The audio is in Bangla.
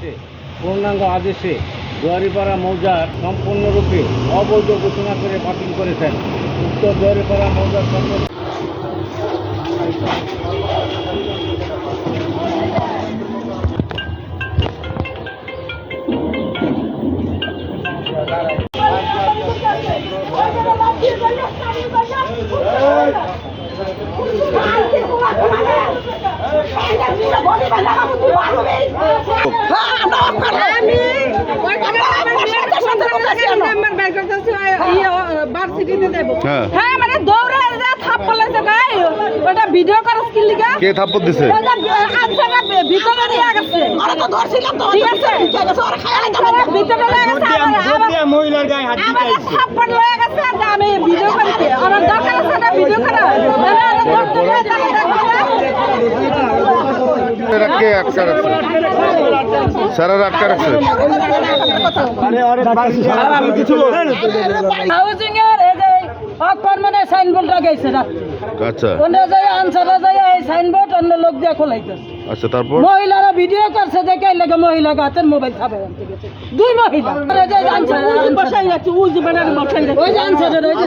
শেষে পূর্ণাঙ্গ আদেশে জোয়ারিপাড়া মৌজার সম্পূর্ণরূপে অবৈধ ঘোষণা করে বাতিল করেছেন উক্ত জোয়ারিপাড়া মৌজার সম্পূর্ণ হ্যাঁ। হ্যাঁ। মানে দৌড়ে যা থাপ পড়লেছে গাই ওটা ভিডিও করছ কি লিগা কে থাপ্পড় দিছে? ওটা ভিতরে নিয়ে গেছে। আরে তো ধরছিলাম তো ঠিক আছে? ভিতরে নিয়ে গেছে আবার মহিলার গায়ে হাত থাপ্পড় গেছে যে আমি ভিডিও করতে আমার দরকার আছে না ভিডিও করা মানে আমি ধরতে গিয়ে তাকে দেখব না। স্যারেরা আটকা রাখছে হাউজিং এর এই যে অকর্মনে সাইনবোর্ড লাগাইছে না? আচ্ছা। অন্য যায় আনসারে যায় এই সাইনবোর্ড অন্য লোক দিয়ে খোলাইতেছে। আচ্ছা তারপর? মহিলারা ভিডিও করছে দেখে লাগে মহিলা গাতের মোবাইল খাবে দুই মহিলা। ওই যে আনসার বসাই রাখছে উজি বানার বসাই রাখছে ওই যে আনসারের ওই যে